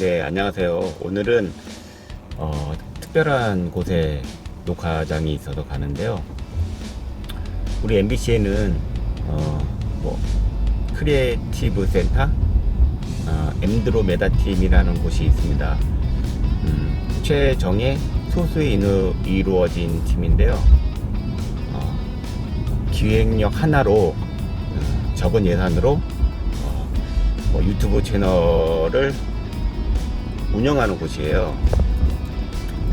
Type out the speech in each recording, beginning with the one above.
네, 안녕하세요. 오늘은 어, 특별한 곳에 녹화장이 있어서 가는데요. 우리 MBC에는 어, 뭐 크리에이티브 센터, 어, 엠드로메다 팀이라는 곳이 있습니다. 음, 최정예 소수에 이루, 이루어진 팀인데요. 어, 기획력 하나로 음, 적은 예산으로 어, 뭐 유튜브 채널을 운영하는 곳이에요.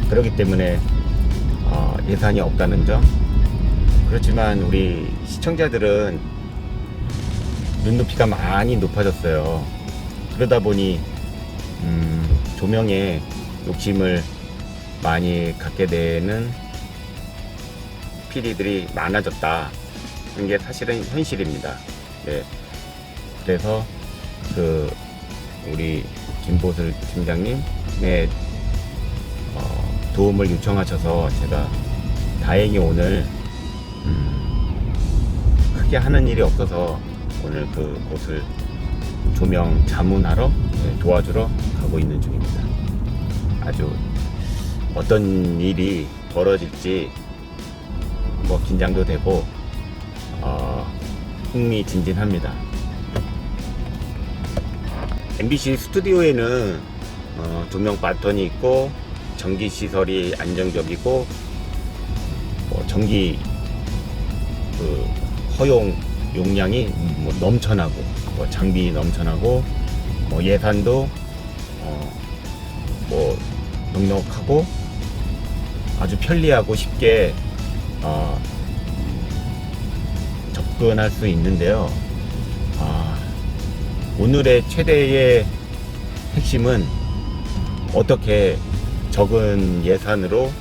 그렇기 때문에 어, 예산이 없다는 점. 그렇지만 우리 시청자들은 눈높이가 많이 높아졌어요. 그러다 보니 음, 조명에 욕심을 많이 갖게 되는 PD들이 많아졌다. 그런 게 사실은 현실입니다. 네. 그래서 그 우리 김보슬 팀장님의 어, 도움을 요청하셔서 제가 다행히 오늘 음, 크게 하는 일이 없어서 오늘 그 곳을 조명 자문하러 네, 도와주러 가고 있는 중입니다. 아주 어떤 일이 벌어질지 뭐 긴장도 되고 어, 흥미진진합니다. MBC 스튜디오에는 어, 조명 바톤이 있고 전기 시설이 안정적이고 뭐 전기 그 허용 용량이 뭐 넘쳐나고 뭐 장비 넘쳐나고 뭐 예산도 어, 뭐 넉넉하고 아주 편리하고 쉽게 어, 접근할 수 있는데요. 아, 오늘의 최대의 핵심은 어떻게 적은 예산으로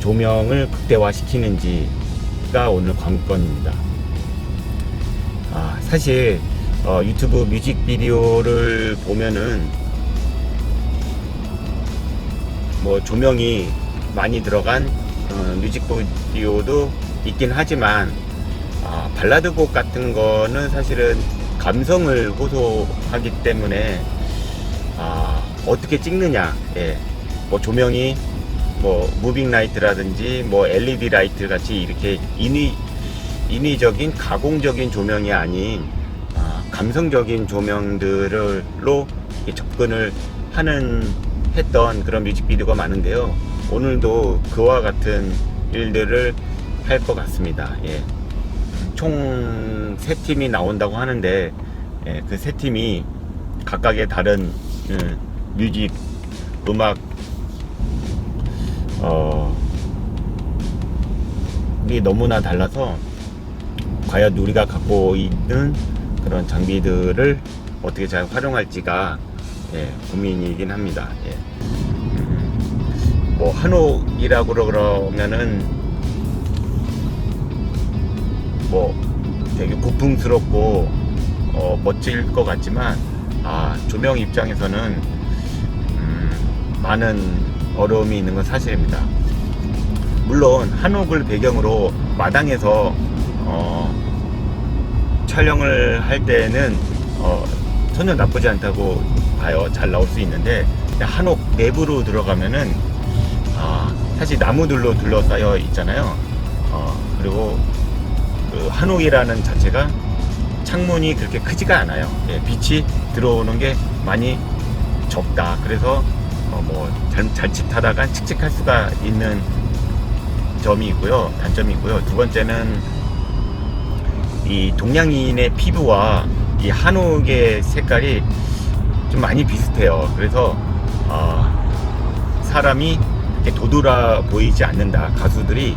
조명을 극대화시키는지가 오늘 관건입니다. 아, 사실 어, 유튜브 뮤직비디오를 보면은 뭐 조명이 많이 들어간 어, 뮤직비디오도 있긴 하지만 아, 발라드 곡 같은 거는 사실은 감성을 호소하기 때문에 아, 어떻게 찍느냐, 예. 뭐 조명이 뭐 무빙 라이트라든지 뭐 LED 라이트 같이 이렇게 인위 인위적인 가공적인 조명이 아닌 아, 감성적인 조명들로 접근을 하는 했던 그런 뮤직비디오가 많은데요. 오늘도 그와 같은 일들을 할 것 같습니다. 예. 총 세 팀이 나온다고 하는데 예, 그 세 팀이 각각의 다른 음, 뮤직 음악 어, 이 너무나 달라서 과연 우리가 갖고 있는 그런 장비들을 어떻게 잘 활용할지가 예, 고민이긴 합니다. 예. 음, 뭐 한옥이라고 그러면은 뭐 되게 고풍스럽고 어, 멋질 것 같지만 아, 조명 입장에서는 음, 많은 어려움이 있는 건 사실입니다. 물론 한옥을 배경으로 마당에서 어, 촬영을 할 때는 어, 전혀 나쁘지 않다고 봐요. 잘 나올 수 있는데 한옥 내부로 들어가면은 아, 사실 나무들로 둘러싸여 있잖아요. 어, 그리고 그 한옥이라는 자체가 창문이 그렇게 크지가 않아요. 예, 빛이 들어오는 게 많이 적다. 그래서 어, 뭐 잘, 자칫하다가 칙칙할 수가 있는 점이 있고요. 단점이 있고요. 두 번째는 이 동양인의 피부와 이 한옥의 색깔이 좀 많이 비슷해요. 그래서 어, 사람이 이렇게 도돌아 보이지 않는다. 가수들이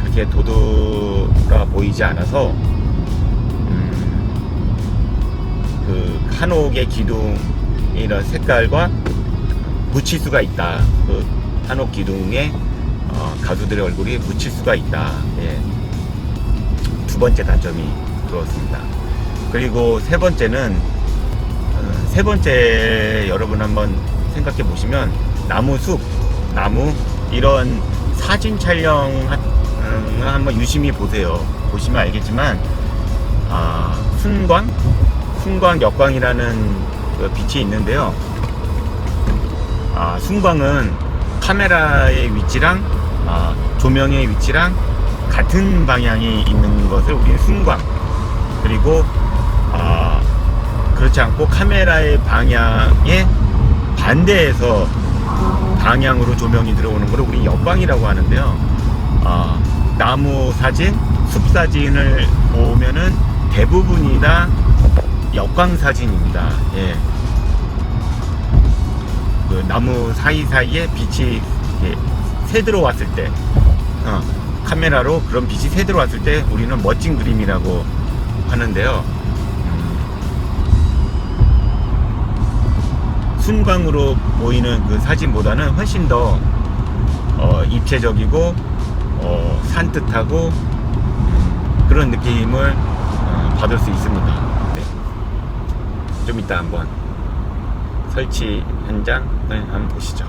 그렇게 도돌아 보이지 않아서 음, 그 한옥의 기둥 이런 색깔과 묻힐 수가 있다. 그 한옥 기둥에 어, 가수들의 얼굴이 묻힐 수가 있다. 예. 두 번째 단점이 그렇습니다. 그리고 세 번째는 어, 세 번째 여러분 한번 생각해 보시면 나무 숲, 나무 이런 사진 촬영 한- 음, 한번 유심히 보세요. 보시면 알겠지만 아, 순광, 순광 역광이라는 그 빛이 있는데요. 아, 순광은 카메라의 위치랑 아, 조명의 위치랑 같은 방향이 있는 것을 우리는 순광 그리고 아, 그렇지 않고 카메라의 방향에 반대해서 방향으로 조명이 들어오는 것을 우리 역광이라고 하는데요. 아, 나무 사진, 숲 사진을 보면은 대부분이 다 역광 사진입니다. 예. 그 나무 사이사이에 빛이 새 들어왔을 때, 어, 카메라로 그런 빛이 새 들어왔을 때 우리는 멋진 그림이라고 하는데요. 음, 순광으로 보이는 그 사진보다는 훨씬 더 어, 입체적이고 어, 산뜻하고 음, 그런 느낌을 어, 받을 수 있습니다. 네. 좀 이따 한번 설치 현장을 한번 보시죠.